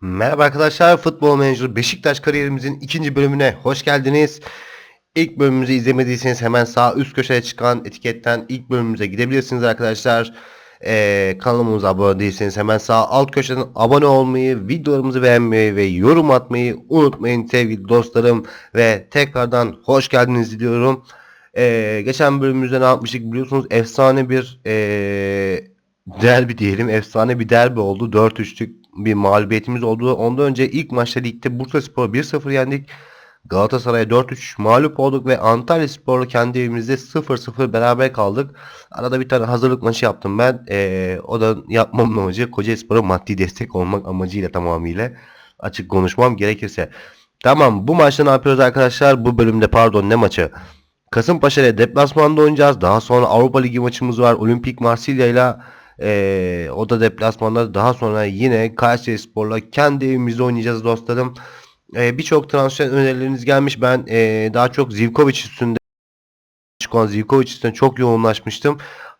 Merhaba arkadaşlar, Futbol Manager Beşiktaş kariyerimizin ikinci bölümüne hoş geldiniz. İlk bölümümüzü izlemediyseniz hemen sağ üst köşeye çıkan etiketten ilk bölümümüze gidebilirsiniz arkadaşlar. Ee, kanalımıza abone değilseniz hemen sağ alt köşeden abone olmayı, videolarımızı beğenmeyi ve yorum atmayı unutmayın sevgili dostlarım. Ve tekrardan hoş geldiniz diliyorum. Ee, geçen bölümümüzde ne yapmıştık biliyorsunuz efsane bir ee, derbi diyelim. Efsane bir derbi oldu. 4-3'lük bir mağlubiyetimiz oldu. Ondan önce ilk maçta ligde Bursaspor 1-0 yendik. Galatasaray'a 4-3 mağlup olduk ve Antalya Spor'la kendi evimizde 0-0 beraber kaldık. Arada bir tane hazırlık maçı yaptım ben. Ee, o da yapmamın amacı Kocaelispor'a maddi destek olmak amacıyla tamamıyla açık konuşmam gerekirse. Tamam bu maçta ne yapıyoruz arkadaşlar? Bu bölümde pardon ne maçı? Kasımpaşa ile deplasmanda oynayacağız. Daha sonra Avrupa Ligi maçımız var. Olimpik Marsilya ile ee, o da deplasmanda daha sonra yine Kayseri Spor'la kendi evimizde oynayacağız dostlarım. Ee, Birçok transfer önerileriniz gelmiş. Ben ee, daha çok Zivkovic üstünde çıkan Zivkovic üstüne çok yoğunlaşmıştım.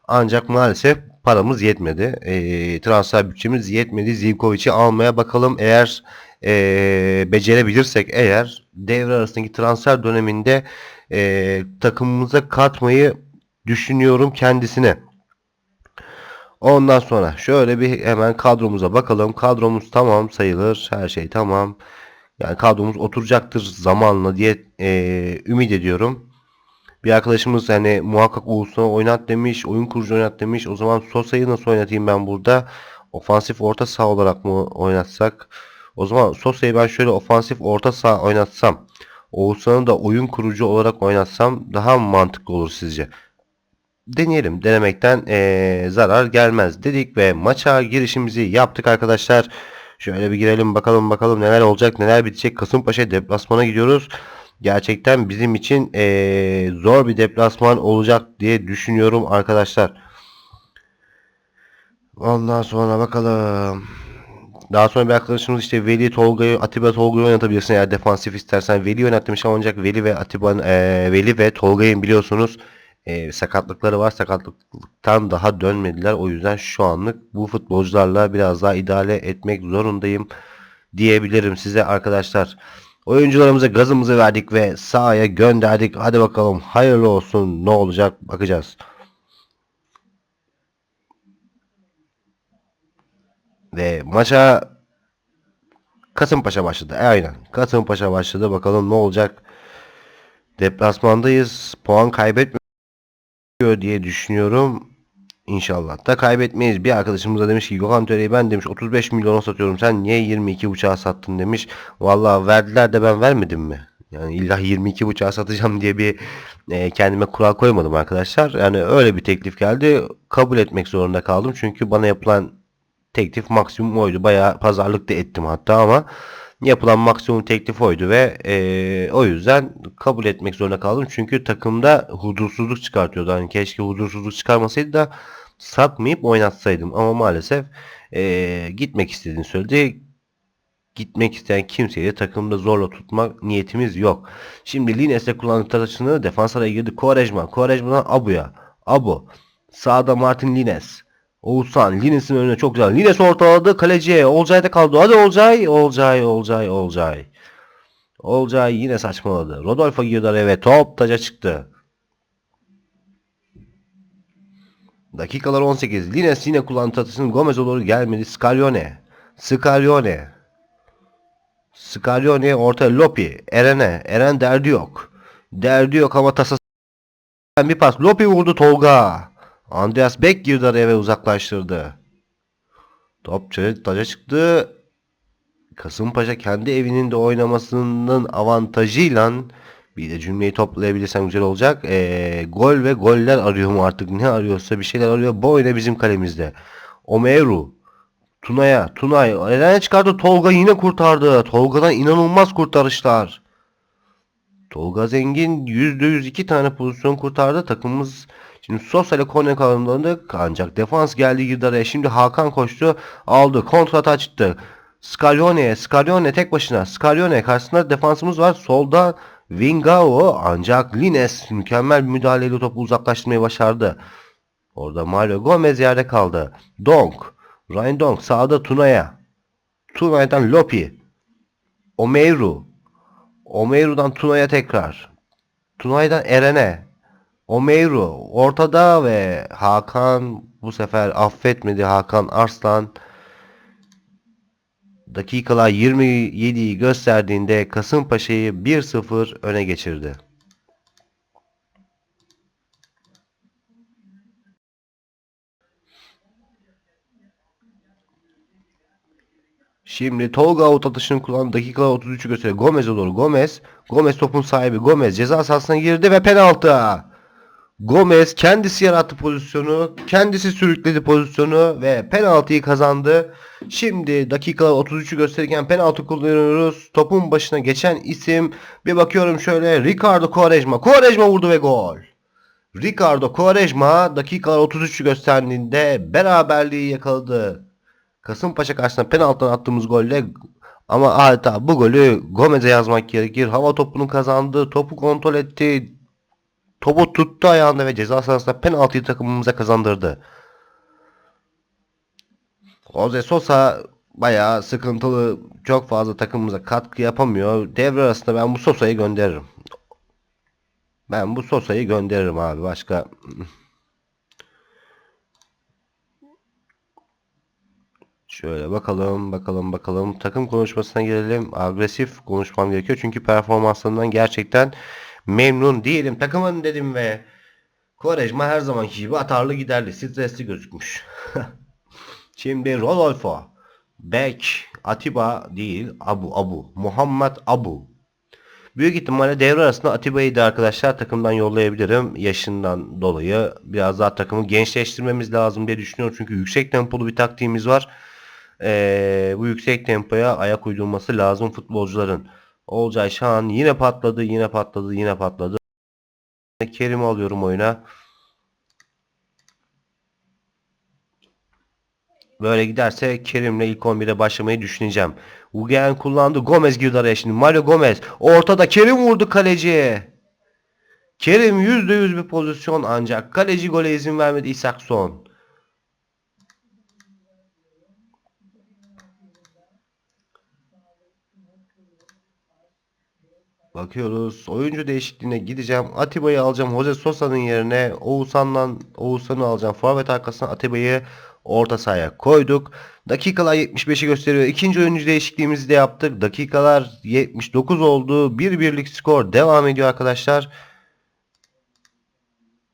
Ancak maalesef paramız yetmedi. Ee, transfer bütçemiz yetmedi. Zivkovic'i almaya bakalım. Eğer ee, becerebilirsek eğer devre arasındaki transfer döneminde ee, takımımıza katmayı düşünüyorum kendisine. Ondan sonra şöyle bir hemen kadromuza bakalım. Kadromuz tamam sayılır. Her şey tamam. Yani kadromuz oturacaktır zamanla diye e, ümit ediyorum. Bir arkadaşımız hani muhakkak Oğuzhan'ı oynat demiş. Oyun kurucu oynat demiş. O zaman Sosa'yı nasıl oynatayım ben burada? Ofansif orta saha olarak mı oynatsak? O zaman Sosa'yı ben şöyle ofansif orta saha oynatsam. Oğuzhan'ı da oyun kurucu olarak oynatsam daha mantıklı olur sizce? Deneyelim. Denemekten eee, zarar gelmez dedik ve maça girişimizi yaptık arkadaşlar. Şöyle bir girelim bakalım bakalım neler olacak neler bitecek. Kasımpaşa deplasmana gidiyoruz. Gerçekten bizim için eee, zor bir deplasman olacak diye düşünüyorum arkadaşlar. Ondan sonra bakalım. Daha sonra bir arkadaşımız işte Veli Tolga'yı Atiba Tolga'yı oynatabilirsin eğer defansif istersen. Veli oynat demiş ama ancak Veli ve Atiba'nın eee, Veli ve Tolga'yı biliyorsunuz e, sakatlıkları var. Sakatlıktan daha dönmediler. O yüzden şu anlık bu futbolcularla biraz daha idare etmek zorundayım diyebilirim size arkadaşlar. Oyuncularımıza gazımızı verdik ve sahaya gönderdik. Hadi bakalım hayırlı olsun ne olacak bakacağız. Ve maça Kasımpaşa başladı. E, aynen. Kasımpaşa başladı. Bakalım ne olacak. Deplasmandayız. Puan kaybetmiyor diye düşünüyorum. İnşallah da kaybetmeyiz. Bir arkadaşımız da demiş ki Gökhan Töre'yi ben demiş 35 milyona satıyorum. Sen niye 22 buçuğa sattın demiş. Vallahi verdiler de ben vermedim mi? Yani illa 22 buçuğa satacağım diye bir e, kendime kural koymadım arkadaşlar. Yani öyle bir teklif geldi. Kabul etmek zorunda kaldım. Çünkü bana yapılan teklif maksimum oydu. Bayağı pazarlık da ettim hatta ama yapılan maksimum teklif oydu ve e, o yüzden kabul etmek zorunda kaldım. Çünkü takımda huzursuzluk çıkartıyordu. Hani keşke huzursuzluk çıkarmasaydı da satmayıp oynatsaydım. Ama maalesef e, gitmek istediğini söyledi. Gitmek isteyen kimseyi de takımda zorla tutmak niyetimiz yok. Şimdi Lines'e kullandığı tarafını defans araya girdi. Quaresma. Quaresma'dan Abu'ya. Abu. Sağda Martin Lines. Oğuzhan Lines'in önüne çok güzel. Lines ortaladı. Kaleciye. Olcay'da kaldı. Hadi Olcay. Olcay. Olcay. Olcay. Olcay yine saçmaladı. Rodolfo girdi araya ve top taca çıktı. Dakikalar 18. Lines yine kullandı tatısını. Gomez'e doğru gelmedi. Scalione. Scalione. Scalione orta Lopi. Eren'e. Eren derdi yok. Derdi yok ama tasası bir pas. Lopi vurdu Tolga. Andreas Beck girdi araya ve uzaklaştırdı. Top taca çıktı. Kasımpaşa kendi evinin de oynamasının avantajıyla bir de cümleyi toplayabilirsem güzel olacak. Ee, gol ve goller arıyor mu artık ne arıyorsa bir şeyler arıyor. Boyne bizim kalemizde. Omeru. Tuna'ya. Tunay. Eren'e çıkardı. Tolga yine kurtardı. Tolga'dan inanılmaz kurtarışlar. Tolga Zengin %100 iki tane pozisyon kurtardı. Takımımız Şimdi Sosa ile Konya kalanlarında ancak defans geldi girdi araya. Şimdi Hakan koştu. Aldı. Kontrat açtı. Scalione'ye. Scalione tek başına. Scalione karşısında defansımız var. Solda Vingao ancak Lines mükemmel bir müdahaleyle topu uzaklaştırmayı başardı. Orada Mario Gomez yerde kaldı. Donk. Ryan Donk sağda Tuna'ya. Tunay'dan Lopi. Omeiru. Omeiru'dan Tunay'a tekrar. Tunay'dan Eren'e. Omeiru ortada ve Hakan bu sefer affetmedi Hakan Arslan. Dakikalar 27'yi gösterdiğinde Kasımpaşa'yı 1-0 öne geçirdi. Şimdi Tolga out atışını kullanan dakikalar 33'ü gösteriyor. Gomez'e doğru Gomez. Gomez topun sahibi Gomez ceza sahasına girdi ve penaltı. Gomez kendisi yarattı pozisyonu, kendisi sürükledi pozisyonu ve penaltıyı kazandı. Şimdi dakikalar 33'ü gösterirken penaltı kullanıyoruz. Topun başına geçen isim bir bakıyorum şöyle Ricardo Quaresma. Quaresma vurdu ve gol. Ricardo Quaresma dakikalar 33'ü gösterdiğinde beraberliği yakaladı. Kasımpaşa karşısında penaltıdan attığımız golle ama adeta bu golü Gomez'e yazmak gerekir. Hava topunu kazandı. Topu kontrol etti. Topu tuttu ayağında ve ceza sahasında penaltıyı takımımıza kazandırdı. Jose Sosa bayağı sıkıntılı. Çok fazla takımımıza katkı yapamıyor. Devre arasında ben bu Sosa'yı gönderirim. Ben bu Sosa'yı gönderirim abi. Başka Şöyle bakalım, bakalım, bakalım. Takım konuşmasına gelelim. Agresif konuşmam gerekiyor. Çünkü performanslarından gerçekten memnun değilim. Takımın dedim ve Quaresma her zamanki gibi atarlı giderli. Stresli gözükmüş. Şimdi Rodolfo. Beck. Atiba değil. Abu Abu. Muhammed Abu. Büyük ihtimalle devre arasında Atiba'yı da arkadaşlar takımdan yollayabilirim. Yaşından dolayı biraz daha takımı gençleştirmemiz lazım diye düşünüyorum. Çünkü yüksek tempolu bir taktiğimiz var. Ee, bu yüksek tempoya ayak uydurması lazım futbolcuların. Olcay Şahan yine patladı, yine patladı, yine patladı. Kerim'i alıyorum oyuna. Böyle giderse Kerim'le ilk 11'e başlamayı düşüneceğim. Ugen kullandı. Gomez girdi araya şimdi. Mario Gomez. Ortada Kerim vurdu kaleciye. Kerim %100 bir pozisyon ancak kaleci gole izin vermedi İshakson. Bakıyoruz. Oyuncu değişikliğine gideceğim. Atiba'yı alacağım. Jose Sosa'nın yerine Oğuzhan'dan Oğuzhan'ı alacağım. Forvet arkasına Atiba'yı orta sahaya koyduk. Dakikalar 75'i gösteriyor. İkinci oyuncu değişikliğimizi de yaptık. Dakikalar 79 oldu. Bir birlik skor devam ediyor arkadaşlar.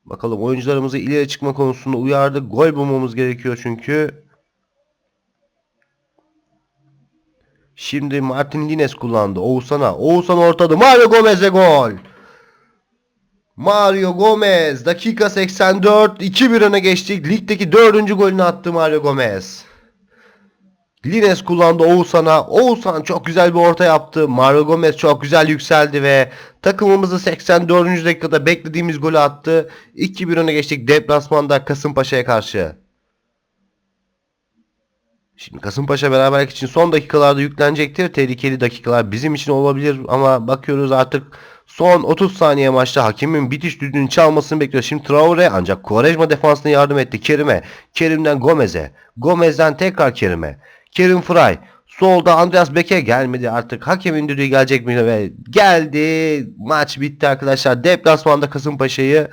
Bakalım oyuncularımızı ileri çıkma konusunda uyardık. Gol bulmamız gerekiyor çünkü. Şimdi Martin Lines kullandı. Oğuzhan'a. Oğuzhan ortada. Mario Gomez'e gol. Mario Gomez. Dakika 84. 2-1 öne geçtik. Ligdeki 4. golünü attı Mario Gomez. Lines kullandı Oğuzhan'a. Oğuzhan çok güzel bir orta yaptı. Mario Gomez çok güzel yükseldi ve takımımızı 84. dakikada beklediğimiz golü attı. 2-1 öne geçtik deplasmanda Kasımpaşa'ya karşı. Şimdi Kasımpaşa beraberlik için son dakikalarda yüklenecektir. Tehlikeli dakikalar bizim için olabilir ama bakıyoruz artık son 30 saniye maçta hakemin bitiş düdüğünün çalmasını bekliyoruz. Şimdi Traore ancak Quaresma defansına yardım etti Kerim'e. Kerim'den Gomez'e. Gomez'den tekrar Kerim'e. Kerim Fry. Solda Andreas Beke gelmedi artık. Hakemin düdüğü gelecek mi? Ve geldi. Maç bitti arkadaşlar. Deplasmanda Kasımpaşa'yı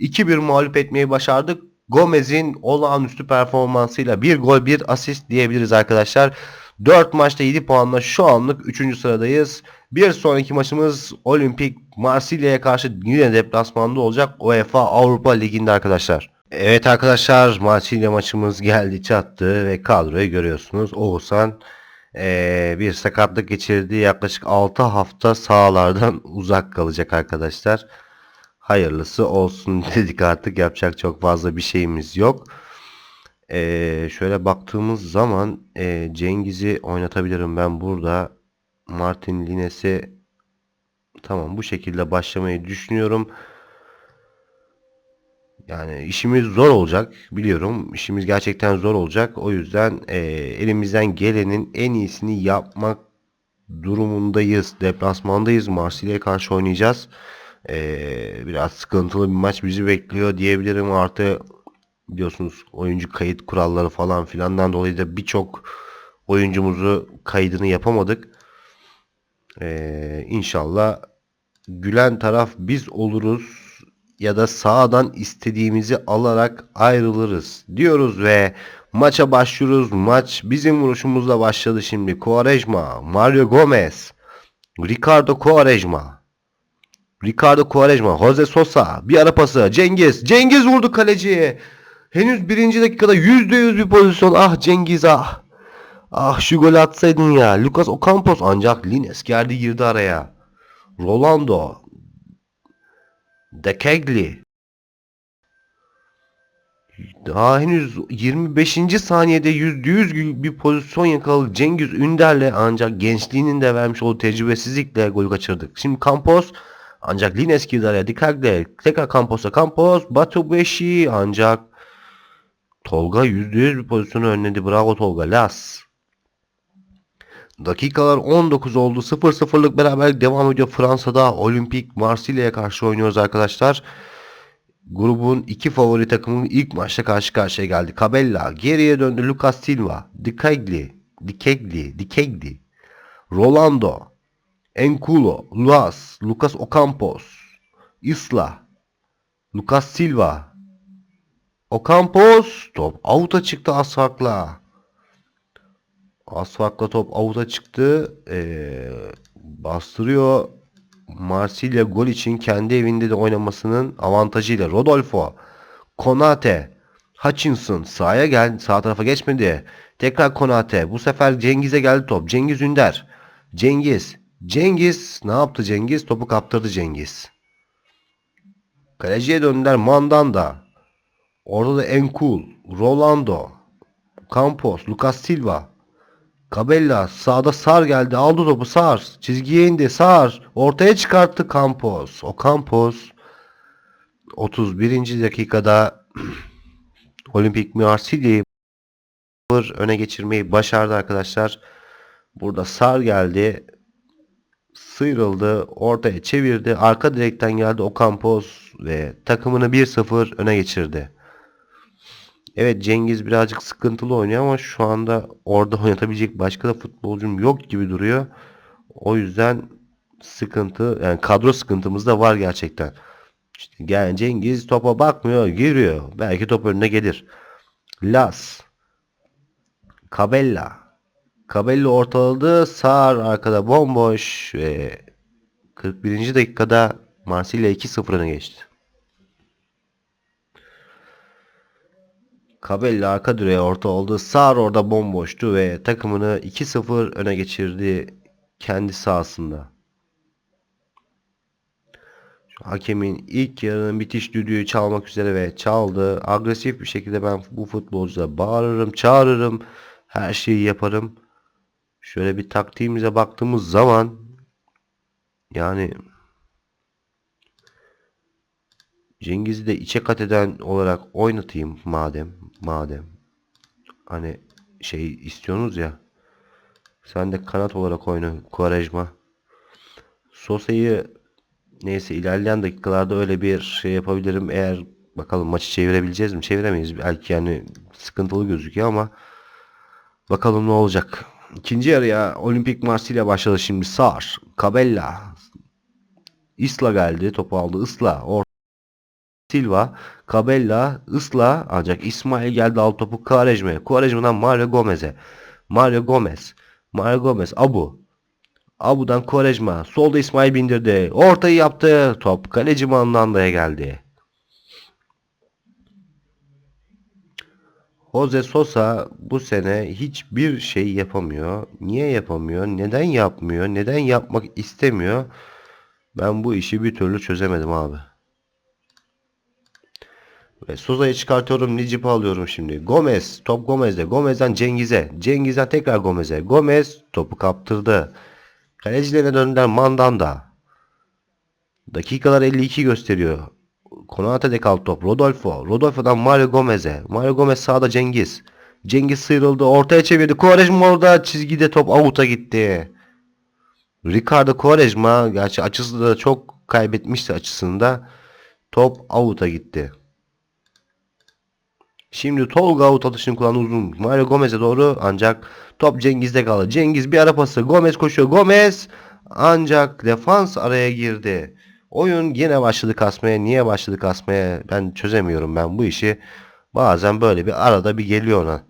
2-1 mağlup etmeyi başardık. Gomez'in olağanüstü performansıyla bir gol bir asist diyebiliriz arkadaşlar. 4 maçta 7 puanla şu anlık 3. sıradayız. Bir sonraki maçımız Olimpik Marsilya'ya karşı yine deplasmanda olacak UEFA Avrupa Ligi'nde arkadaşlar. Evet arkadaşlar Marsilya maçımız geldi çattı ve kadroyu görüyorsunuz. Oğuzhan eee, bir sakatlık geçirdi. Yaklaşık 6 hafta sahalardan uzak kalacak arkadaşlar. Hayırlısı olsun dedik artık yapacak çok fazla bir şeyimiz yok. Ee, şöyle baktığımız zaman e, Cengiz'i oynatabilirim ben burada. Martin Lines'i tamam bu şekilde başlamayı düşünüyorum. Yani işimiz zor olacak biliyorum. İşimiz gerçekten zor olacak. O yüzden e, elimizden gelenin en iyisini yapmak durumundayız. Deplasmandayız. Marsilya'ya karşı oynayacağız. Ee, biraz sıkıntılı bir maç bizi bekliyor diyebilirim. Artı biliyorsunuz oyuncu kayıt kuralları falan filandan dolayı da birçok oyuncumuzu kaydını yapamadık. Ee, inşallah gülen taraf biz oluruz ya da sağdan istediğimizi alarak ayrılırız diyoruz ve maça başlıyoruz. Maç bizim vuruşumuzla başladı şimdi. Quaresma, Mario Gomez, Ricardo Quaresma. Ricardo Quaresma, Jose Sosa, bir ara pası, Cengiz, Cengiz vurdu kaleciye. Henüz birinci dakikada %100 bir pozisyon. Ah Cengiz ah. Ah şu golü atsaydın ya. Lucas Ocampos ancak Lines geldi girdi araya. Rolando. De Kegli. Daha henüz 25. saniyede %100 bir pozisyon yakaladı Cengiz Ünder'le ancak gençliğinin de vermiş olduğu tecrübesizlikle gol kaçırdık. Şimdi Campos ancak Lines girdi araya Dikagli tekrar Campos'a Campos Batu Beşi ancak Tolga %100 bir pozisyonu önledi. Bravo Tolga. Las. Dakikalar 19 oldu. 0-0'lık beraberlik devam ediyor. Fransa'da Olimpik Marsilya'ya karşı oynuyoruz arkadaşlar. Grubun iki favori takımı ilk maçta karşı karşıya geldi. Cabella geriye döndü. Lucas Silva, Dikegli, Dikegli, Dikegli, Rolando, Enkulo, Luas, Lucas Ocampos, Isla, Lucas Silva, Ocampos top avuta çıktı Asfak'la. Asfak'la top avuta çıktı. Ee, bastırıyor. Marsilya gol için kendi evinde de oynamasının avantajıyla. Rodolfo, Konate, Hutchinson sahaya gel sağ tarafa geçmedi. Tekrar Konate. Bu sefer Cengiz'e geldi top. Cengiz Ünder. Cengiz. Cengiz ne yaptı Cengiz? Topu kaptırdı Cengiz. Kaleciye döndüler Mandanda. Orada da Enkul, Rolando, Campos, Lucas Silva, Cabella sağda Sar geldi. Aldı topu Sar. Çizgiye indi. Sar. Ortaya çıkarttı Campos. O Campos 31. dakikada Olimpik Marsilya'yı öne geçirmeyi başardı arkadaşlar. Burada Sar geldi. Sıyrıldı. Ortaya çevirdi. Arka direkten geldi o Campos ve takımını 1-0 öne geçirdi. Evet Cengiz birazcık sıkıntılı oynuyor ama şu anda orada oynatabilecek başka da futbolcum yok gibi duruyor. O yüzden sıkıntı yani kadro sıkıntımız da var gerçekten. İşte gel Cengiz topa bakmıyor, giriyor. Belki top önüne gelir. Las. Cabella. Cabella ortaladı. Sar arkada bomboş ve 41. dakikada Marsilya 2-0 öne geçti. Cabella arka direğe orta oldu. Sar orada bomboştu ve takımını 2-0 öne geçirdi kendi sahasında. Hakemin ilk yarının bitiş düdüğü çalmak üzere ve çaldı. Agresif bir şekilde ben bu futbolcuya bağırırım, çağırırım. Her şeyi yaparım. Şöyle bir taktiğimize baktığımız zaman yani Cengiz'i de içe kat eden olarak oynatayım madem madem. Hani şey istiyorsunuz ya sen de kanat olarak oyna Quaresma. Sosa'yı neyse ilerleyen dakikalarda öyle bir şey yapabilirim. Eğer bakalım maçı çevirebileceğiz mi? Çeviremeyiz. Belki yani sıkıntılı gözüküyor ama bakalım ne olacak İkinci yarıya Olimpik Marsilya başladı şimdi Sar Cabella Isla geldi topu aldı Isla or Silva, Cabella, Isla ancak İsmail geldi alt topu Quaresma'ya. Quaresma'dan Mario Gomez'e. Mario Gomez. Mario Gomez. Abu. Abu'dan Quaresma. Solda İsmail bindirdi. Ortayı yaptı. Top kaleci Mandanda'ya geldi. Jose Sosa bu sene hiçbir şey yapamıyor. Niye yapamıyor? Neden yapmıyor? Neden yapmak istemiyor? Ben bu işi bir türlü çözemedim abi. Ve Soza'yı çıkartıyorum. Nicip'i alıyorum şimdi. Gomez. Top Gomez'de. Gomez'den Cengiz'e. Cengiz'den tekrar Gomez'e. Gomez topu kaptırdı. Kalecilerine döndüler Mandanda. Dakikalar 52 gösteriyor. Konate'de kaldı top. Rodolfo. Rodolfo'dan Mario Gomez'e. Mario Gomez sağda Cengiz. Cengiz sıyrıldı. Ortaya çevirdi. Quaresma orada çizgide top avuta gitti. Ricardo Quaresma gerçi açısı da çok kaybetmişti açısında. Top avuta gitti. Şimdi Tolga out atışını kullanan uzun Mario Gomez'e doğru ancak top Cengiz'de kaldı. Cengiz bir ara pası. Gomez koşuyor. Gomez ancak defans araya girdi. Oyun yine başladı kasmaya. Niye başladı kasmaya? Ben çözemiyorum ben bu işi. Bazen böyle bir arada bir geliyor ona.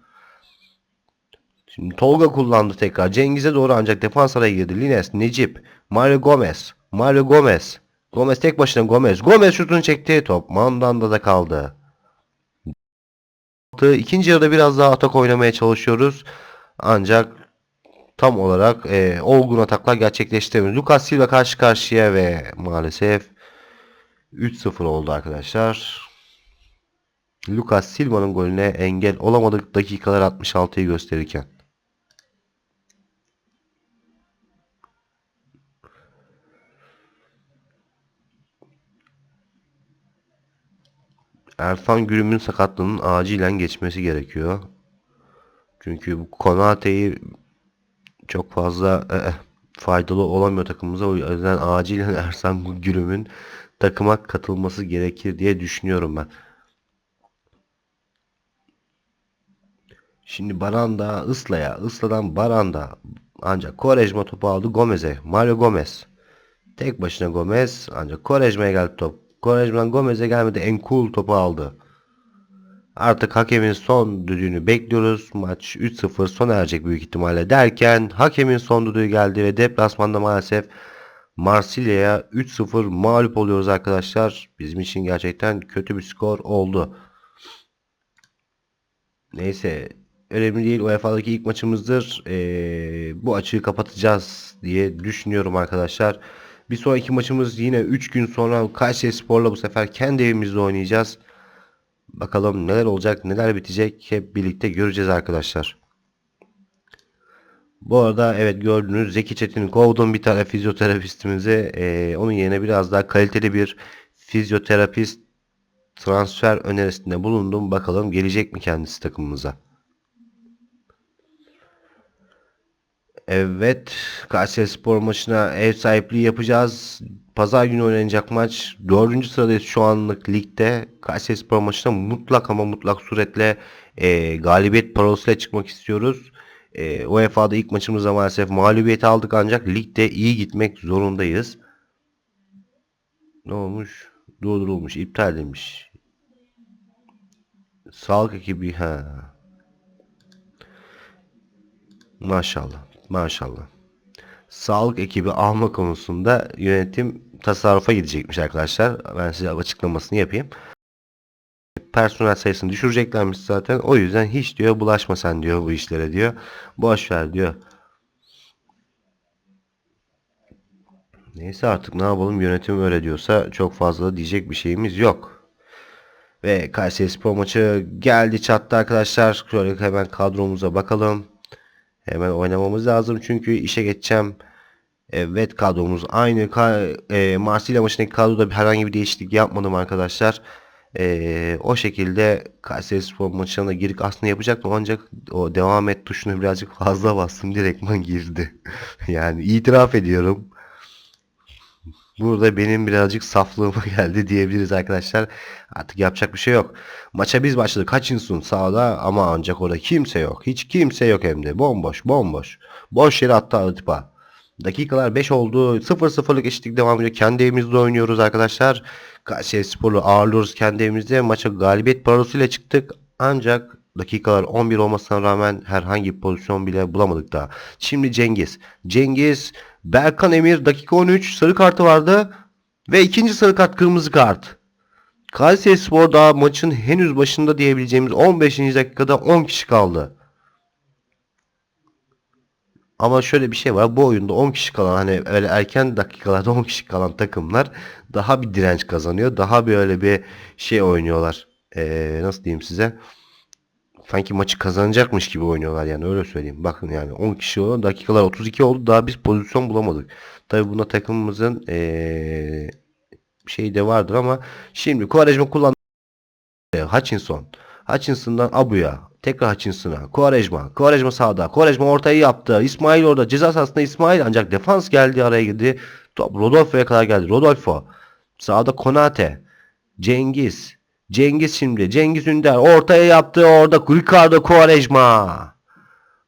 Şimdi Tolga kullandı tekrar. Cengiz'e doğru ancak defans araya girdi. Lines, Necip, Mario Gomez. Mario Gomez. Gomez tek başına Gomez. Gomez şutunu çekti. Top Mandanda da kaldı. İkinci yarıda biraz daha atak oynamaya çalışıyoruz. Ancak tam olarak e, olgun ataklar gerçekleştiremiyoruz. Lucas Silva karşı karşıya ve maalesef 3-0 oldu arkadaşlar. Lucas Silva'nın golüne engel olamadık dakikalar 66'yı gösterirken. Erfan Gürüm'ün sakatlığının acilen geçmesi gerekiyor. Çünkü bu Konate'yi çok fazla e, e, faydalı olamıyor takımımıza. O yüzden acilen Ersan Gürüm'ün takıma katılması gerekir diye düşünüyorum ben. Şimdi Baranda Isla'ya, Isla'dan Baranda ancak Korejma topu aldı Gomez'e. Mario Gomez. Tek başına Gomez ancak Korejma'ya geldi top. Korejman Gomez'e gelmedi. Enkul topu aldı. Artık hakemin son düdüğünü bekliyoruz. Maç 3-0 sona erecek büyük ihtimalle derken hakemin son düdüğü geldi ve deplasmanda maalesef Marsilya'ya 3-0 mağlup oluyoruz arkadaşlar. Bizim için gerçekten kötü bir skor oldu. Neyse önemli değil. UEFA'daki ilk maçımızdır. Ee, bu açığı kapatacağız diye düşünüyorum arkadaşlar. Bir sonraki maçımız yine 3 gün sonra Kayseri Spor'la bu sefer kendi evimizde oynayacağız. Bakalım neler olacak, neler bitecek hep birlikte göreceğiz arkadaşlar. Bu arada evet gördüğünüz Zeki Çetin kovdum bir tane fizyoterapistimizi. Ee, onun yerine biraz daha kaliteli bir fizyoterapist transfer önerisinde bulundum. Bakalım gelecek mi kendisi takımımıza. Evet, Kayseri Spor maçına ev sahipliği yapacağız. Pazar günü oynanacak maç. Dördüncü sıradayız şu anlık ligde. Kayseri Spor maçına mutlak ama mutlak suretle e, galibiyet parolosuyla çıkmak istiyoruz. E, UEFA'da ilk maçımızda maalesef mağlubiyeti aldık ancak ligde iyi gitmek zorundayız. Ne olmuş? Durdurulmuş, iptal edilmiş. Sağlık ekibi ha. Maşallah. Maşallah. Sağlık ekibi alma konusunda yönetim tasarrufa gidecekmiş arkadaşlar. Ben size açıklamasını yapayım. Personel sayısını düşüreceklermiş zaten. O yüzden hiç diyor bulaşma sen diyor bu işlere diyor. Boş ver diyor. Neyse artık ne yapalım yönetim öyle diyorsa çok fazla diyecek bir şeyimiz yok. Ve Kayseri Spor maçı geldi çattı arkadaşlar. Şöyle hemen kadromuza bakalım. Hemen oynamamız lazım çünkü işe geçeceğim. Evet kadromuz aynı. Ka e, Marsilya maçındaki kadroda herhangi bir değişiklik yapmadım arkadaşlar. E, o şekilde Kayseri Spor maçına girdik aslında yapacaktım ancak o devam et tuşunu birazcık fazla bastım direktman girdi. yani itiraf ediyorum. Burada benim birazcık saflığıma geldi diyebiliriz arkadaşlar. Artık yapacak bir şey yok. Maça biz başladık. Hutchinson sağda ama ancak orada kimse yok. Hiç kimse yok hem de. Bomboş bomboş. Boş yere attı Atıpa. Dakikalar 5 oldu. 0-0'lık eşitlik devam ediyor. Kendi evimizde oynuyoruz arkadaşlar. Kayseri Spor'u ağırlıyoruz kendi evimizde. Maça galibiyet parolosuyla çıktık. Ancak dakikalar 11 olmasına rağmen herhangi bir pozisyon bile bulamadık daha. Şimdi Cengiz. Cengiz Berkan Emir dakika 13 sarı kartı vardı. Ve ikinci sarı kart kırmızı kart. Kayseri Spor daha maçın henüz başında diyebileceğimiz 15. dakikada 10 kişi kaldı. Ama şöyle bir şey var. Bu oyunda 10 kişi kalan hani öyle erken dakikalarda 10 kişi kalan takımlar daha bir direnç kazanıyor. Daha böyle bir şey oynuyorlar. Ee, nasıl diyeyim size? Sanki maçı kazanacakmış gibi oynuyorlar yani öyle söyleyeyim. Bakın yani 10 kişi olan dakikalar 32 oldu daha biz pozisyon bulamadık. Tabi buna takımımızın ee, şey de vardır ama şimdi Quaresma kullandı. Hutchinson. Hutchinson'dan Abu'ya. Tekrar Hutchinson'a. Quaresma. Quaresma sağda. Quaresma ortayı yaptı. İsmail orada. Ceza sahasında İsmail ancak defans geldi araya girdi. Top Rodolfo'ya kadar geldi. Rodolfo. Sağda Konate. Cengiz. Cengiz şimdi. Cengiz Ünder ortaya yaptı. Orada Ricardo Quaresma.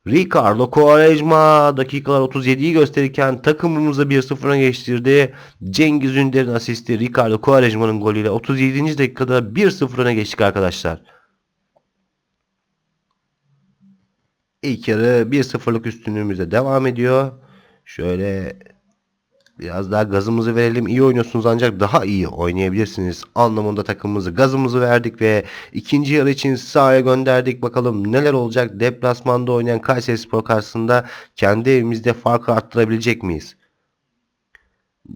Ricardo Quaresma dakikalar 37'yi gösterirken takımımızı 1-0 öne geçtirdi. Cengiz Ünder'in asisti Ricardo Quaresma'nın golüyle 37. dakikada 1-0 öne geçtik arkadaşlar. İlk yarı 1-0'lık üstünlüğümüze devam ediyor. Şöyle biraz daha gazımızı verelim. İyi oynuyorsunuz ancak daha iyi oynayabilirsiniz. Anlamında takımımızı gazımızı verdik ve ikinci yarı için sahaya gönderdik. Bakalım neler olacak. Deplasmanda oynayan Kayserispor karşısında kendi evimizde farkı arttırabilecek miyiz?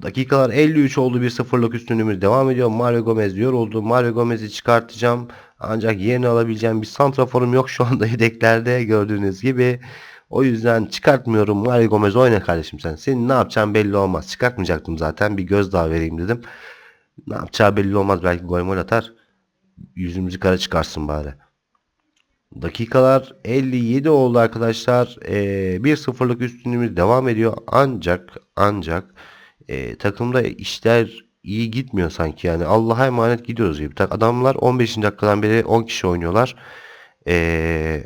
Dakikalar 53 oldu 1-0'lık üstünlüğümüz devam ediyor. Mario Gomez yoruldu. Mario Gomez'i çıkartacağım. Ancak yerini alabileceğim bir santraforum yok şu anda yedeklerde gördüğünüz gibi. O yüzden çıkartmıyorum. Mario Gomez oyna kardeşim sen. Senin ne yapacağın belli olmaz. Çıkartmayacaktım zaten. Bir göz daha vereyim dedim. Ne yapacağı belli olmaz. Belki gol mol atar. Yüzümüzü kara çıkarsın bari. Dakikalar 57 oldu arkadaşlar. Ee, 1-0'lık üstünlüğümüz devam ediyor. Ancak ancak e, takımda işler iyi gitmiyor sanki yani Allah'a emanet gidiyoruz gibi. Adamlar 15. dakikadan beri 10 kişi oynuyorlar. Ee,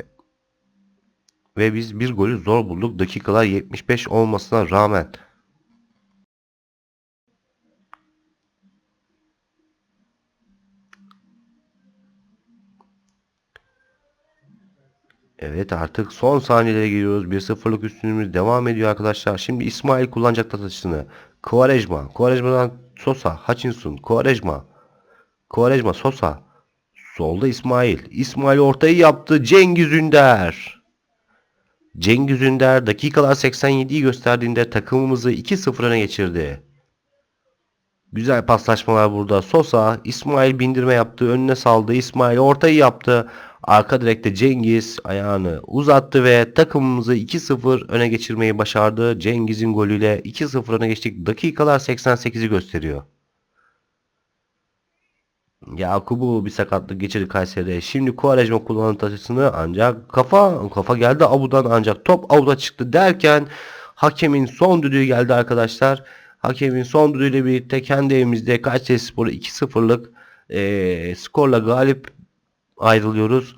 ve biz bir golü zor bulduk. Dakikalar 75 olmasına rağmen. Evet artık son saniyelere giriyoruz. 1-0'lık üstünlüğümüz devam ediyor arkadaşlar. Şimdi İsmail kullanacak tatasını. Quaresma. Quaresma'dan Sosa. Hutchinson. Quaresma. Quaresma. Sosa. Solda İsmail. İsmail ortayı yaptı. Cengiz Ünder. Cengiz Ünder dakikalar 87'yi gösterdiğinde takımımızı 2-0 öne geçirdi. Güzel paslaşmalar burada. Sosa, İsmail bindirme yaptı. Önüne saldı. İsmail ortayı yaptı. Arka direkte Cengiz ayağını uzattı ve takımımızı 2-0 öne geçirmeyi başardı. Cengiz'in golüyle 2-0 öne geçtik. Dakikalar 88'i gösteriyor. Yakubu bir sakatlık geçirdi Kayseri'de. Şimdi Quaresma kullanım taşısını ancak kafa kafa geldi Abu'dan ancak top Abu'da çıktı derken hakemin son düdüğü geldi arkadaşlar. Hakemin son düdüğüyle birlikte kendi evimizde Kayserispor'u 2-0'lık e, skorla galip ayrılıyoruz.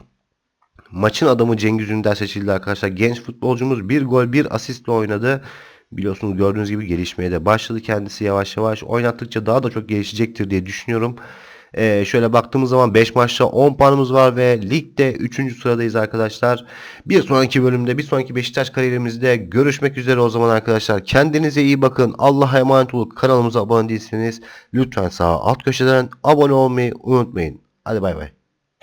Maçın adamı Cengiz Ünder seçildi arkadaşlar. Genç futbolcumuz bir gol bir asistle oynadı. Biliyorsunuz gördüğünüz gibi gelişmeye de başladı kendisi yavaş yavaş. Oynattıkça daha da çok gelişecektir diye düşünüyorum. Ee, şöyle baktığımız zaman 5 maçta 10 puanımız var ve ligde 3. sıradayız arkadaşlar. Bir sonraki bölümde bir sonraki Beşiktaş kariyerimizde görüşmek üzere o zaman arkadaşlar. Kendinize iyi bakın. Allah'a emanet olun. Kanalımıza abone değilseniz lütfen sağ alt köşeden abone olmayı unutmayın. Hadi bay bay.